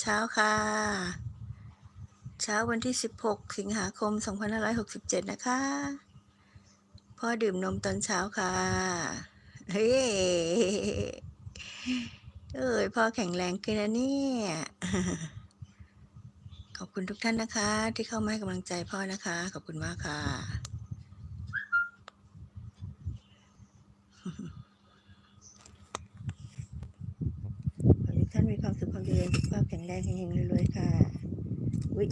เช้าค่ะ เช้าวันที่ 16 สิงหาคม 2567 นะคะ พ่อดื่มนมตอนเช้าค่ะ เฮ้ยเอ้ยพ่อแข็งแรงขึ้นนะเนี่ย ขอบคุณทุกท่านนะคะ ที่เข้ามาให้กำลังใจพ่อนะคะ ขอบคุณมากค่ะ ขอให้ทุกท่านมีความสุขความเจริญสุขภาพแข็งแรงเฮงๆรวยๆค่ะ อุ๊ย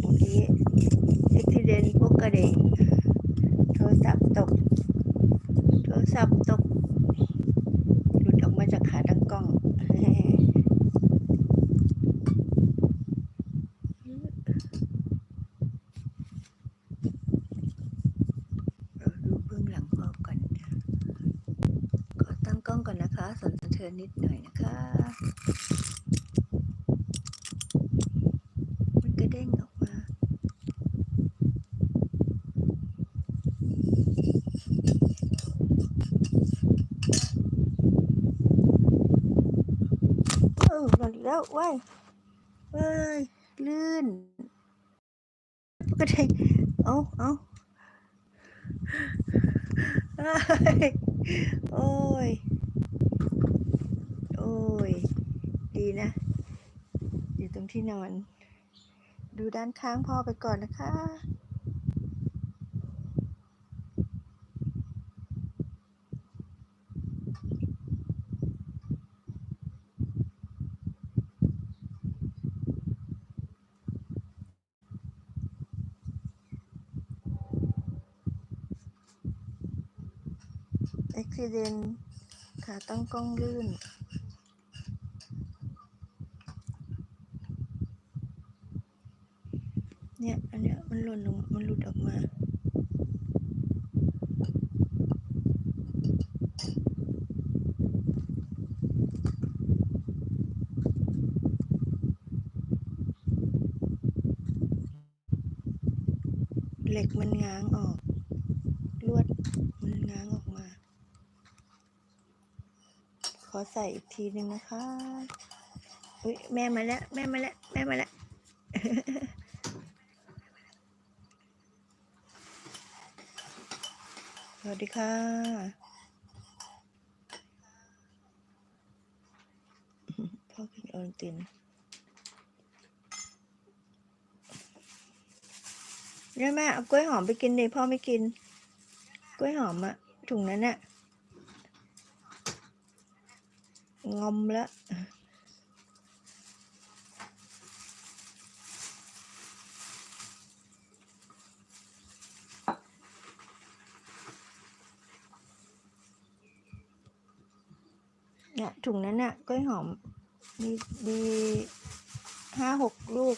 เมื่อกี้อุบิเหตุพวกกระเด็งโทรศัพท์ตก โทรศัพท์ตก หลุดออกมาจากขาตั้งกล้อง เราดูเบื้องหลังพ่อก่อน ขอตั้ง กล้องก่อนนะคะสนสะเทือนนิดหน่อยนะคะ มันกระเด้งออกมา เออหล่นอีกแล้วว้ายว้ยลื่น กระเด้งเอาเอาเอ้ย โอ้ย โอ้ย ดีนะ อยู่ตรงที่นอน ดูด้านข้างพ่อไปก่อนนะคะ เหตุขาตั้งกล้องลื่น เนี่ย อันเนี้ยมันหล่นลง มันหลุดออกมาเหล็กมันง้างออก ลวดมันง้างออกมา ข อใส่อีกทีหนึ่งนะคะ อุ้ยแม่มาแล้วแม่มาแล้วแม่มาแล้วสวัสดีค่ะพ่อกินโอวัลตินเนี่ยแม่เอากล้วยหอมไปกินดิพ่อไม่กิน กล้วยหอมอะถุงนั้นอะ งอมแล้วเนี่ยถุงนั้นน่ะกล้วยหอมมีมีห้าหกลูก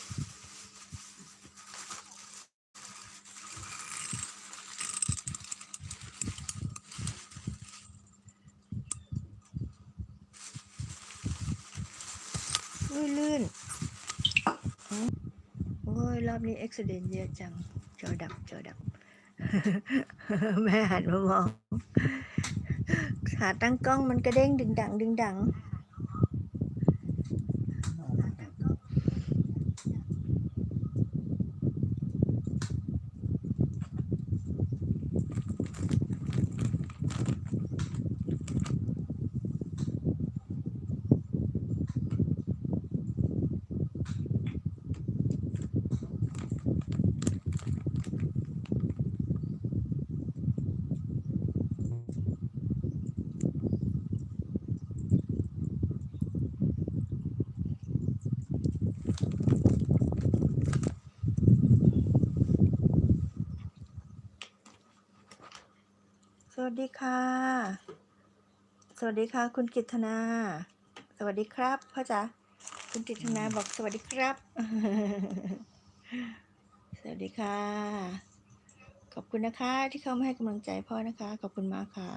ลื่นลื่นอ๋อโอ้ย รอบนี้เอ็ก ซิเดนเยอะจัง จอดับ จอดับ แม่หันมามองขาตั้งกล้องมันกระเด้งดึงดัง ดึงดัง วัสดีค่ะ สวัสดีค่ะ คุณกิตนา สวัสดีครับพ่อจ๋าคุณกิตนาบอกสวัสดีครับ สวัสดีค่ะ ขอบคุณนะคะ ที่เข้ามาให้กำลังใจพ่อนะคะ ขอบคุณมากค่ะ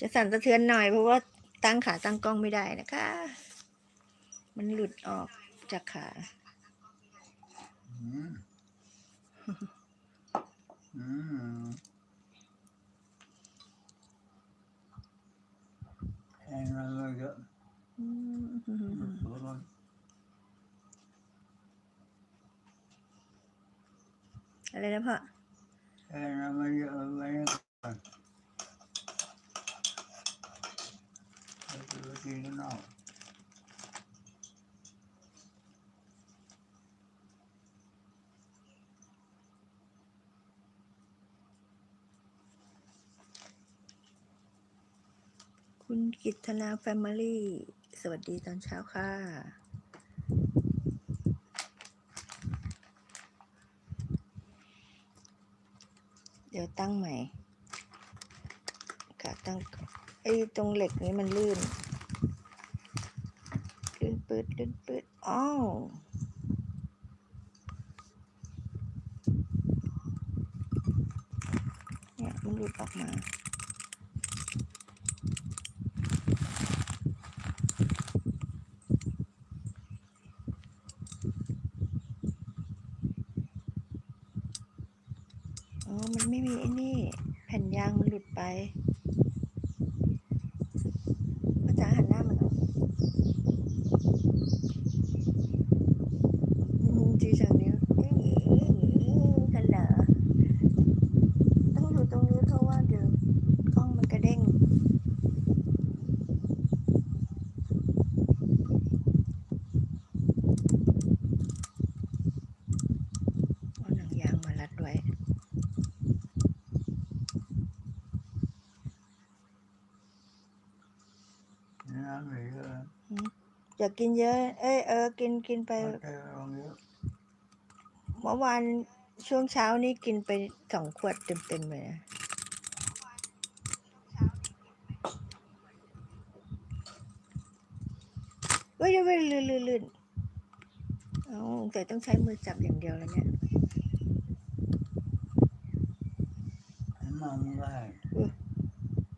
จะสั่นสะเทือนหน่อยเพราะว่าตั้งขาตั้งกล้องไม่ได้นะคะ มันหลุดออกจากขาอื มอืมแทงอะไรก็อืมตัวร้อนอะไรนะพ่อแทงอะไรก็อะไรก่อนแล้วก็กินข้างนอก คุณกิตนาแฟมิลี่ สวัสดีตอนเช้าค่ะ เดี๋ยวตั้งใหม่ค่ะตั้งไอ้ตรงเหล็กนี้มันลื่น ลื่นปืดลื่นปืดอ้าวเนี่ยมันหลุดออกมา อ๋อ มันไม่มีไอ้นี่ แผ่นยางมันหลุดไปพ่อจ๋าหันหน้ามันออกอืมจีจังเนี้ยกันเหรอต้องอยู่ตรงนี้เพราะว่าเดี๋ยวกล้องมันกระเด้ง เอาหนังยางมารัดไว้ น้ำเหลือ อยา กกินเยอะ เอ้ยเออ กินกินไปไปลองเยอะเมื่อวานช่วงเช้านี่กินไปสองขวดเต็มๆเลยนะเว้ยเว้ยลื่นลื่นลื่นเอาแต่ต้องใช้มือจับอย่างเดียวแล้วเนี่ยมองไม่ได้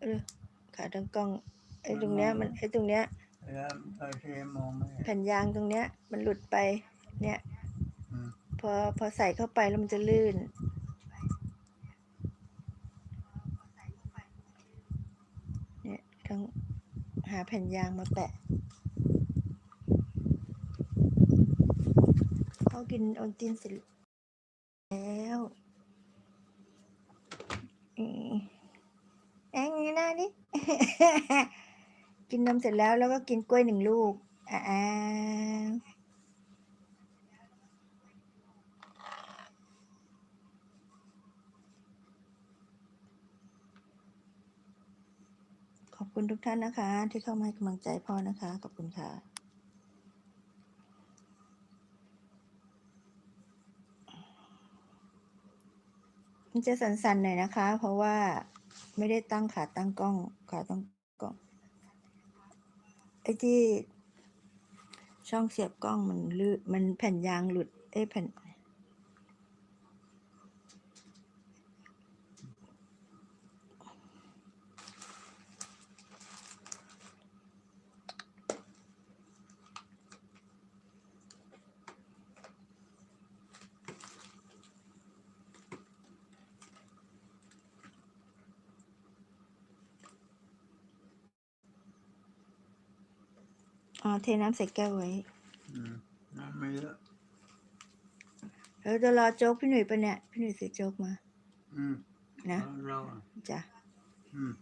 เออขาตั้งกล้องไอ้ตรงเนี้ยมันไอ้ตรงเนี้ย แล้วตอนที่มองไม่เห็นแผ่นยางตรงเนี้ย มันหลุดไป เนี่ย อืมพอพอใส่เข้าไปแล้วมันจะลื่น เนี่ยต้องหาแผ่นยางมาแปะเขากินโอนตินเสร็จแล้วอืมแองนี่นะนี่ กินนมเสร็จแล้วแล้วก็กินกล้วยหนึ่งลูก อ่าขอบคุณทุกท่านนะคะ ที่เข้ามาให้กำลังใจพ่อนะคะ ขอบคุณค่ะ มันจะสั่นๆหน่อยนะคะ เพราะว่าไม่ได้ตั้งขาตั้งกล้องขาตั้งกล้อง ไอ้ที่ช่องเสียบกล้องมันลืดมันแผ่นยางหลุดไอ้แผ่น อ๋อเทน้ำใส่แก้วไว้อืมน้ำไม่เยอะแล้วจะรอโจ๊กพี่หนุ่ยปะเนี่ย พี่หนุ่ยซื้อโจ๊กมา อืมนะเราอะจ้ะอืม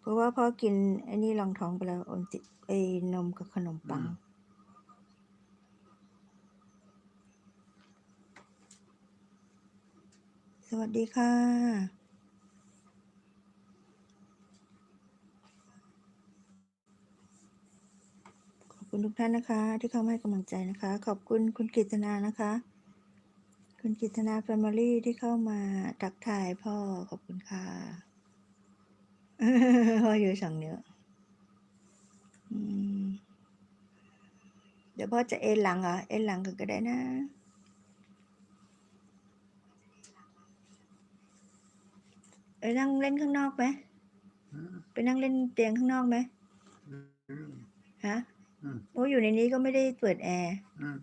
เพราะว่าพ่อกินไอ้นี่รองท้องไปแล้วโอนติไอ้นมกับขนมปังอืมสวัสดีค่ะ ขอบ คุณทุกท่านนะคะ ที่เข้ามาให้กำลังใจนะคะ ขอบคุณคุณกฤษณานะคะ คุณกิตนาแฟมิลี่ที่เข้ามาทักทายพ่อขอบคุณค่ะพ่ออยู่สองนิ้อเดี๋ยวพ่อจะเอ็นหลังเหรอเอ็นหลังกันก็ได้นะเอ้ยนั่งเล่นข้างนอกไหมไปนั่งเล่นเตียงข้างนอกไหมฮะ โอ้อยู่ในนี้ก็ไม่ได้เปิดแอร์อืม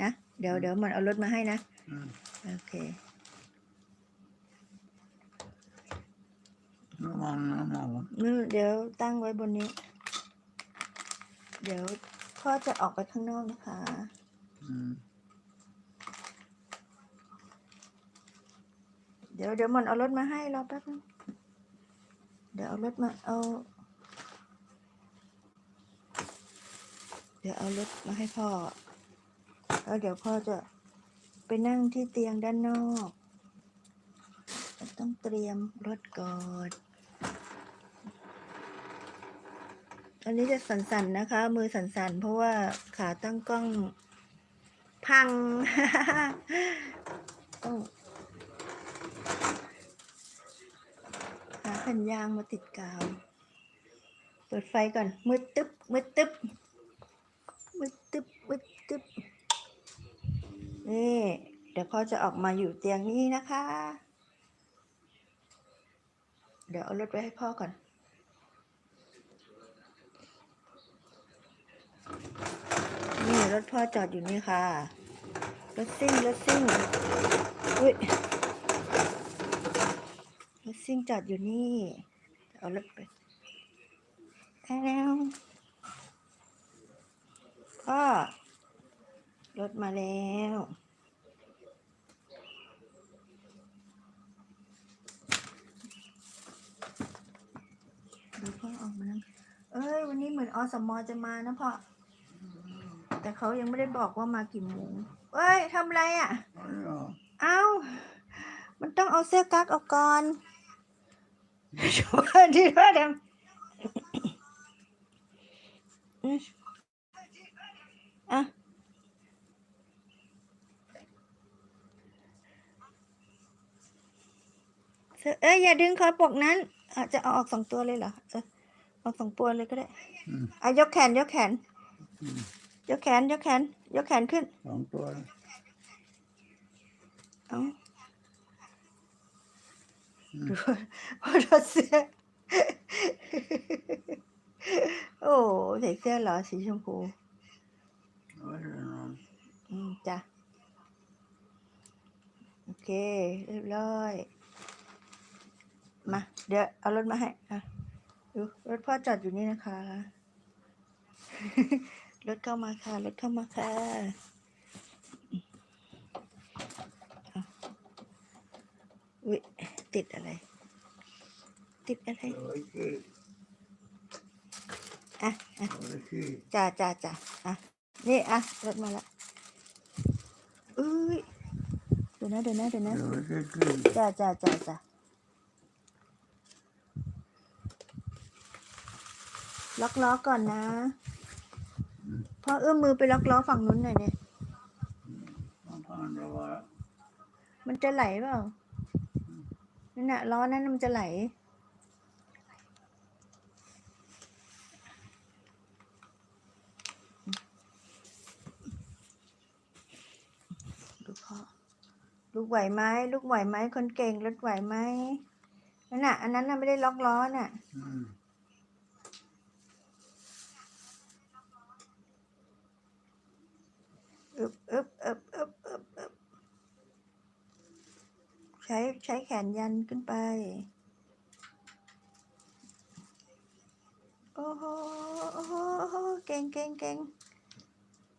นะ เดี๋ยวเดี๋ยวมันเอารถมาให้นะอืมโอเคระวังนะหมอนู่นเดี๋ยวตั้งไว้บนนี้ เดี๋ยวพ่อจะออกไปข้างนอกนะคะอืมเดี๋ยวเดี๋ยวมันเอารถมาให้รอแป๊บนึงเดี๋ยวเอารถมาเอา เดี๋ยวเอารถมาให้พ่อ แล้วเดี๋ยวพ่อจะไปนั่งที่เตียงด้านนอก ต้องเตรียมรถก่อนอันนี้จะสั่นๆนะคะ มือสั่นๆเพราะว่าขาตั้งกล้องพังต้องหาแผ่นยางมาติดกาว เปิดไฟก่อน มืดตึ๊บมืดตึ๊บ มืดตึ๊บมืดตึ๊บนี่เดี๋ยวพ่อจะออกมาอยู่เตียงนี้นะคะ เดี๋ยวเอารถไว้ให้พ่อก่อน นี่รถพ่อจอดอยู่นี่ค่ะ รถซิ่งรถซิ่งอุ้ยรถซิ่งจอดอยู่นี่ เอารถไปแล้ว ก็รถมาแล้ว ดูพ่อออกมาแล้วเอ้ย วันนี้เหมือนอสมอจะมานะพ่อ แต่เขายังไม่ได้บอกว่ามากี่โมงเอ้ยทำอะไรอะ เอาดิเหรอเอามันต้องเอาเสื้อกั๊กออกก่อนช่วยที่ว่าเดม อืมอะเสื้อเอ้ยอย่าดึงคอปกนั้นอะจะเอาออกสองตัวเลยเหรอเออออกสองตัวเลยก็ได้อืมอะยกแขน ยกแขนอืมยกแขน ยกแขน ยกแขนขึ้นสองตัวเอาอืมดูพอถอดเสื้อโอ้ใส่เสื้อเหรอสีชมพู เอาไว้เลยนอน อืมจ้ะ โอ เคเรียบร้อย มา เดี๋ยวเอารถมาให้อะดูรถพ่อจอดอยู่นี่นะคะ รถเข้ามาค่ะ รถเข้ามาค่ะอะอุ๊ยติดอะไร ติดอะไรเอาไว้ขี้อะอะเอาไว้ขี้จ้าจ้าจ้าอะ นี่อะรถมาละอุ้ยเดี๋ ยวนะเดี๋ยวนะเดี๋ยวนะเอาไว้ขี้ขี้จ้าจ้าจ้าจ้าล็อกล้อก่อนนะพ่อเอื้อมมือไปล็อกล้อฝั่งนู้นหน่อยเนี่ยต้องผ่านแล้วว่ามันจะไหลเปล่านั่นน่ะล้อนั้นน่ะมันจะไหล ลูกพ่อ ลูกไหวไหมลูกไหวไหมคนเก่งรถไหวไหมนั่นน่ะ อันนั้นน่ะไม่ได้ล็อกล้อน่ะอึบอึบอึบอึบอึบอึบใช้ใช้แขนยันขึ้นไป โอ้โหโอ้โหโอ้โหเก่งเก่งเก่ง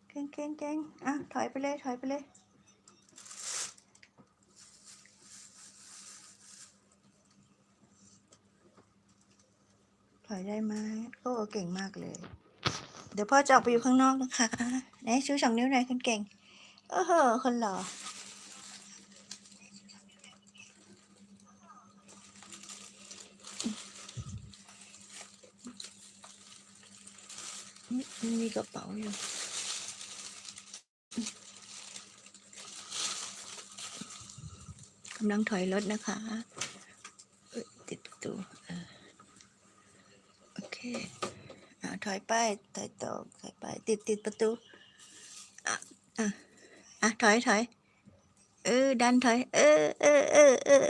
เก่งเก่งเก่งอะถอยไปเลยถอยไปเลย ถอยได้ไหมโอ้เก่งมากเลย เดี๋ยวพ่อจะออกไปอยู่ข้างนอกนะคะไหนชูสองนิ้วหน่อยคนเก่งโอ้โหคนหล่อมีกระเป๋าอยู่กำลังถอยรถนะคะเอ้ยติดประตู ออโอเคอ่าถอยไปถอยต่อถอยไป ติดติดประตูอะอะอะถอยถอยเออดันถอย เออเออเออเออ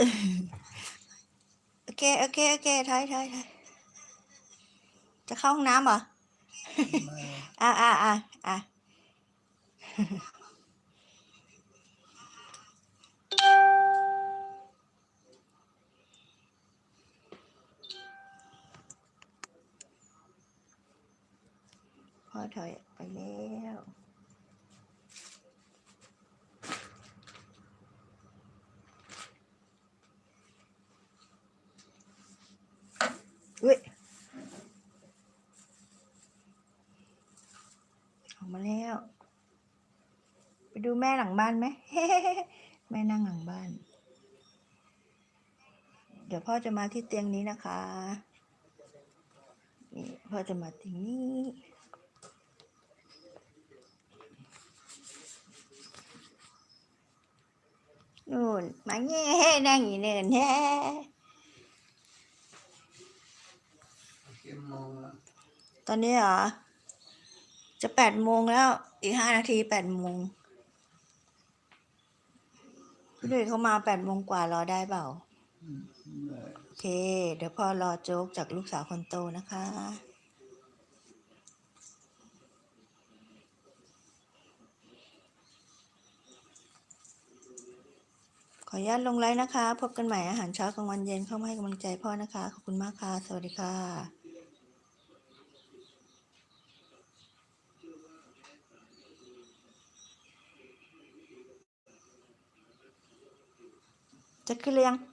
โอเคโอเคโอเคถอยถอยถอยจะเข้าห้องน้ำเหรอไม่อะอะอะอะ ถอยไปแล้วอุ้ยออกมาแล้ว ไปดูแม่หลังบ้านไหมแม่นั่งหลังบ้าน เดี๋ยวพ่อจะมาที่เตียงนี้นะคะ นี่พ่อจะมาเตียงนี้ นู่นมาแง่นั่งอยู่เนินแท้กี่โมงละตอนนี้เหรอ จะแปดโมงแล้ว อีกห้านาทีแปดโมงพี่ดุยเขามาแปดโมงกว่ารอได้เปล่าอืมได้โอเค เดี๋ยวพ่อรอโจ๊กจากลูกสาวคนโตนะคะ ขออนุญาตลงไลน์นะคะ พบกันใหม่อาหารเช้ากลางวันเย็นเข้ามาให้กำลังใจพ่อนะคะ ขอบคุณมากค่ะ สวัสดีค่ะจะขึ้นเรียง